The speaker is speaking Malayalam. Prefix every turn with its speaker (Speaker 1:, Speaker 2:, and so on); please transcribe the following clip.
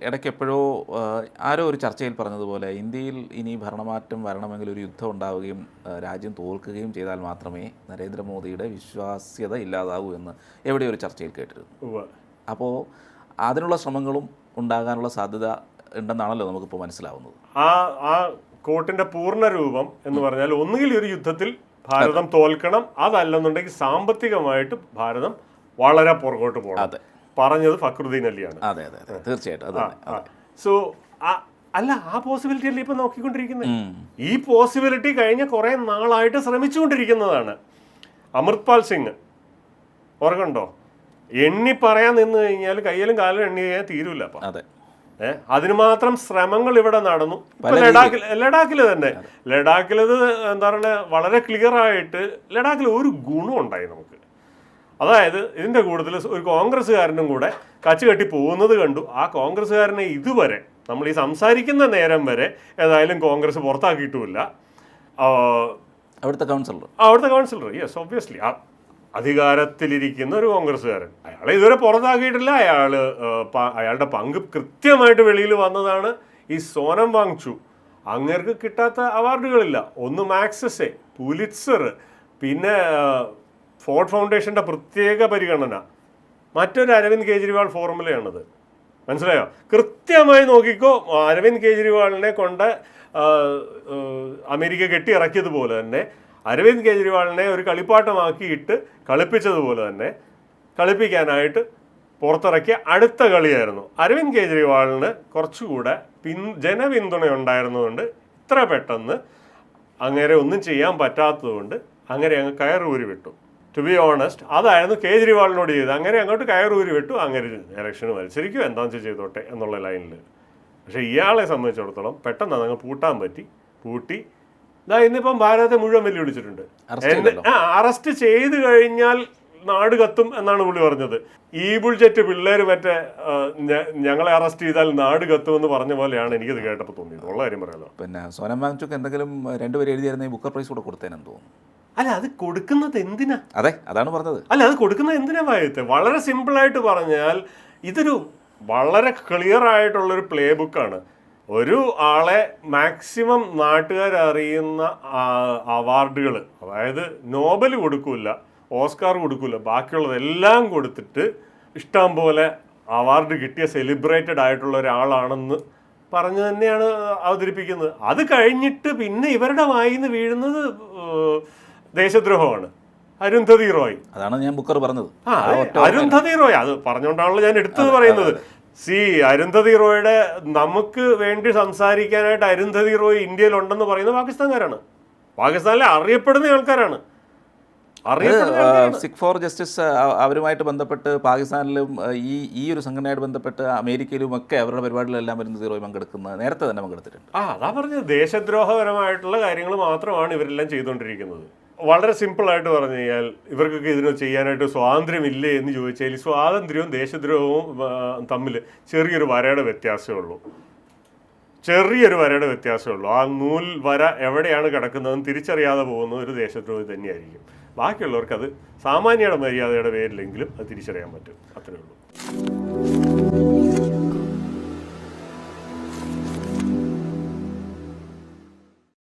Speaker 1: ഇടയ്ക്ക് എപ്പോഴോ ആരോ ഒരു ചർച്ചയിൽ പറഞ്ഞതുപോലെ ഇന്ത്യയിൽ ഇനി ഭരണമാറ്റം വരണമെങ്കിൽ ഒരു യുദ്ധം ഉണ്ടാവുകയും രാജ്യം തോൽക്കുകയും ചെയ്താൽ മാത്രമേ നരേന്ദ്രമോദിയുടെ വിശ്വാസ്യത ഇല്ലാതാകൂ എന്ന് എവിടെയോ ഒരു ചർച്ചയിൽ കേട്ടിരുന്നു. അപ്പോൾ അതിനുള്ള ശ്രമങ്ങളും ഉണ്ടാകാനുള്ള സാധ്യത ഉണ്ടെന്നാണല്ലോ നമുക്കിപ്പോൾ മനസ്സിലാവുന്നത്.
Speaker 2: ആ ആ കോട്ടിന്റെ പൂർണ രൂപം എന്ന് പറഞ്ഞാൽ ഒന്നുകിൽ ഒരു യുദ്ധത്തിൽ ഭാരതം തോൽക്കണം അതല്ലെന്നുണ്ടെങ്കിൽ സാമ്പത്തികമായിട്ട് ഭാരതം വളരെ പുറകോട്ട് പോകണം.
Speaker 1: അതെ.
Speaker 2: പറഞ്ഞത് ഫക്രുദ്ദീൻ അലിയാണ്.
Speaker 1: അതെ അതെ അതെ. തീർച്ചയായിട്ടും. അതെ
Speaker 2: സോ അല്ല ആ. പോസിബിലിറ്റി അല്ലേ ഇപ്പൊ നോക്കിക്കൊണ്ടിരിക്കുന്നത്? ഈ പോസിബിലിറ്റി കഴിഞ്ഞ കുറെ നാളായിട്ട് ശ്രമിച്ചുകൊണ്ടിരിക്കുന്നതാണ്. അമൃത്പാൽ സിംഗ്. ഓർക്കണ്ടോ? എണ്ണി പറയാൻ നിന്ന് കഴിഞ്ഞാൽ കയ്യിലും കാലും എണ്ണി കഴിഞ്ഞാൽ തീരൂല അപ്പൊ.
Speaker 1: അതെ.
Speaker 2: ഏ, അതിന് മാത്രം ശ്രമങ്ങൾ ഇവിടെ നടന്നു. ലഡാക്കിൽ ലഡാക്കിൽ തന്നെ. ലഡാക്കിൽ ഇത് എന്താ പറയുക വളരെ ക്ലിയർ ആയിട്ട് ലഡാക്കിൽ ഒരു ഗുണം ഉണ്ടായി നമുക്ക്. അതായത് ഇതിന്റെ കൂടുതൽ ഒരു കോൺഗ്രസ്സുകാരനും കൂടെ കച്ചു കെട്ടി പോകുന്നത് കണ്ടു. ആ കോൺഗ്രസ്സുകാരനെ ഇതുവരെ നമ്മൾ ഈ സംസാരിക്കുന്ന നേരം വരെ ഏതായാലും കോൺഗ്രസ് പുറത്താക്കിയിട്ടുമില്ല.
Speaker 1: അവിടുത്തെ കൗൺസിലർ.
Speaker 2: അവിടുത്തെ കൗൺസിലർ. യെസ് ഒബ്വിയസ്ലി അധികാരത്തിലിരിക്കുന്ന ഒരു കോൺഗ്രസ്സുകാരൻ. അയാളെ ഇതുവരെ പുറത്താക്കിയിട്ടില്ല. അയാൾ അയാളുടെ പങ്ക് കൃത്യമായിട്ട് വെളിയിൽ വന്നതാണ് ഈ സോനം വാങ്ചു. അങ്ങേർക്ക് കിട്ടാത്ത അവാർഡുകളില്ല. ഒന്ന് മാക്സസെ പുലിറ്റ്സർ പിന്നെ ഫോർഡ് ഫൗണ്ടേഷന്റെ പ്രത്യേക പരിഗണന. മറ്റൊരു അരവിന്ദ് കേജ്രിവാൾ ഫോർമുലയാണത്. മനസ്സിലായോ? കൃത്യമായി നോക്കിക്കോ അരവിന്ദ് കേജ്രിവാളിനെ കൊണ്ട് അമേരിക്ക കെട്ടി ഇറക്കിയതുപോലെ തന്നെ അരവിന്ദ് കേജ്രിവാളിനെ ഒരു കളിപ്പാട്ടമാക്കിയിട്ട് കളിപ്പിച്ചതുപോലെ തന്നെ കളിപ്പിക്കാനായിട്ട് പുറത്തിറക്കിയ അടുത്ത കളിയായിരുന്നു. അരവിന്ദ് കേജ്രിവാളിന് കുറച്ചുകൂടെ പിൻ ജനപിന്തുണ ഉണ്ടായിരുന്നതുകൊണ്ട് ഇത്ര പെട്ടെന്ന് അങ്ങനെ ഒന്നും ചെയ്യാൻ പറ്റാത്തതുകൊണ്ട് അങ്ങനെ അങ്ങ് കയറൂരി വിട്ടു ടു ബി ഓണസ്റ്റ് അതായിരുന്നു കേജ്രിവാളിനോട് ചെയ്തത്. അങ്ങനെ അങ്ങോട്ട് കയറൂരി വിട്ടു. അങ്ങനെ ഇലക്ഷന് മത്സരിക്കും. എന്താണെന്ന് വെച്ചാൽ ചെയ്തോട്ടെ എന്നുള്ള ലൈനിൽ പക്ഷേ ഇയാളെ സംബന്ധിച്ചിടത്തോളം പെട്ടെന്ന് അതങ്ങ് പൂട്ടാൻ പറ്റി. പൂട്ടി. ഇതാ ഇന്നിപ്പം ഭാരതത്തെ മുഴുവൻ വെല്ലുവിളിച്ചിട്ടുണ്ട്. ആ അറസ്റ്റ് ചെയ്ത് കഴിഞ്ഞാൽ നാട് കത്തും എന്നാണ് പുള്ളി പറഞ്ഞത്. ഈ ബുൾജെറ്റ് പിള്ളേർ മറ്റേ ഞങ്ങളെ അറസ്റ്റ് ചെയ്താൽ നാട് കത്തും എന്ന് പറഞ്ഞ പോലെയാണ് എനിക്കത് കേട്ടപ്പോൾ തോന്നിയത്. ഉള്ള കാര്യം പറയാലോ.
Speaker 1: പിന്നെ സോനം വാങ്ചുക്ക് എന്തെങ്കിലും രണ്ടുപേരും എഴുതിയായിരുന്നെങ്കിൽ ബുക്കർ പ്രൈസ് കൂടെ കൊടുത്തേനെന്ന് തോന്നുന്നു.
Speaker 2: അല്ല അത് കൊടുക്കുന്നത് എന്തിനാ?
Speaker 1: അതെ അതാണ് പറഞ്ഞത്.
Speaker 2: അല്ല അത് കൊടുക്കുന്നത് എന്തിനാ വായത്തെ വളരെ സിമ്പിൾ ആയിട്ട് പറഞ്ഞാൽ ഇതൊരു വളരെ ക്ലിയർ ആയിട്ടുള്ളൊരു പ്ലേ ബുക്കാണ് ഒരു ആളെ മാക്സിമം നാട്ടുകാർ അറിയുന്ന അവാർഡുകൾ അതായത് നോബൽ കൊടുക്കില്ല ഓസ്കാർ കൊടുക്കില്ല ബാക്കിയുള്ളതെല്ലാം കൊടുത്തിട്ട് ഇഷ്ടം പോലെ അവാർഡ് കിട്ടിയ സെലിബ്രേറ്റഡ് ആയിട്ടുള്ള ഒരാളാണെന്ന് പറഞ്ഞു തന്നെയാണ് അവതരിപ്പിക്കുന്നത്. അത് കഴിഞ്ഞിട്ട് പിന്നെ ഇവരുടെ വായിന്ന് വീഴുന്നത് ദേശദ്രോഹമാണ്. അരുന്ധതി റോയ്
Speaker 1: അതാണ് ഞാൻ ബുക്കർ പറഞ്ഞത്.
Speaker 2: ആ അരുന്ധതി റോയ് അത് പറഞ്ഞുകൊണ്ടാണല്ലോ ഞാൻ എടുത്തത് പറയുന്നത്. സി അരുന്ധതി റോയുടെ നമുക്ക് വേണ്ടി സംസാരിക്കാനായിട്ട് അരുന്ധതി റോയ് ഇന്ത്യയിൽ ഉണ്ടെന്ന് പറയുന്നത് പാകിസ്ഥാൻകാരാണ്. പാകിസ്ഥാനിലെ അറിയപ്പെടുന്ന ആൾക്കാരാണ്.
Speaker 1: സിഖ് ഫോർ ജസ്റ്റിസ് അവരുമായിട്ട് ബന്ധപ്പെട്ട് പാകിസ്ഥാനിലും ഈ ഈ ഒരു സംഘടനയായിട്ട് ബന്ധപ്പെട്ട് അമേരിക്കയിലും ഒക്കെ അവരുടെ പരിപാടികളെല്ലാം വരുന്ന സീറോയിൽ പങ്കെടുക്കുന്നത് നേരത്തെ തന്നെ പങ്കെടുത്തിട്ടുണ്ട്.
Speaker 2: ആ അതാ പറഞ്ഞത്. ദേശദ്രോഹപരമായിട്ടുള്ള കാര്യങ്ങൾ മാത്രമാണ് ഇവരെല്ലാം ചെയ്തുകൊണ്ടിരിക്കുന്നത്. വളരെ സിമ്പിളായിട്ട് പറഞ്ഞു കഴിഞ്ഞാൽ ഇവർക്കൊക്കെ ഇതിനോ ചെയ്യാനായിട്ട് സ്വാതന്ത്ര്യമില്ലേ എന്ന് ചോദിച്ചാൽ സ്വാതന്ത്ര്യവും ദേശദ്രോഹവും തമ്മിൽ ചെറിയൊരു വരയുടെ വ്യത്യാസമേ ഉള്ളൂ. ചെറിയൊരു വരയുടെ വ്യത്യാസമേ ഉള്ളൂ. ആ നൂൽ വര എവിടെയാണ് കിടക്കുന്നതെന്ന് തിരിച്ചറിയാതെ പോകുന്ന ഒരു ദേശദ്രോഹി തന്നെയായിരിക്കും. ബാക്കിയുള്ളവർക്ക് അത് സാമാന്യയുടെ മര്യാദയുടെ പേരിലെങ്കിലും അത് തിരിച്ചറിയാൻ പറ്റും. അത്രയേ ഉള്ളൂ.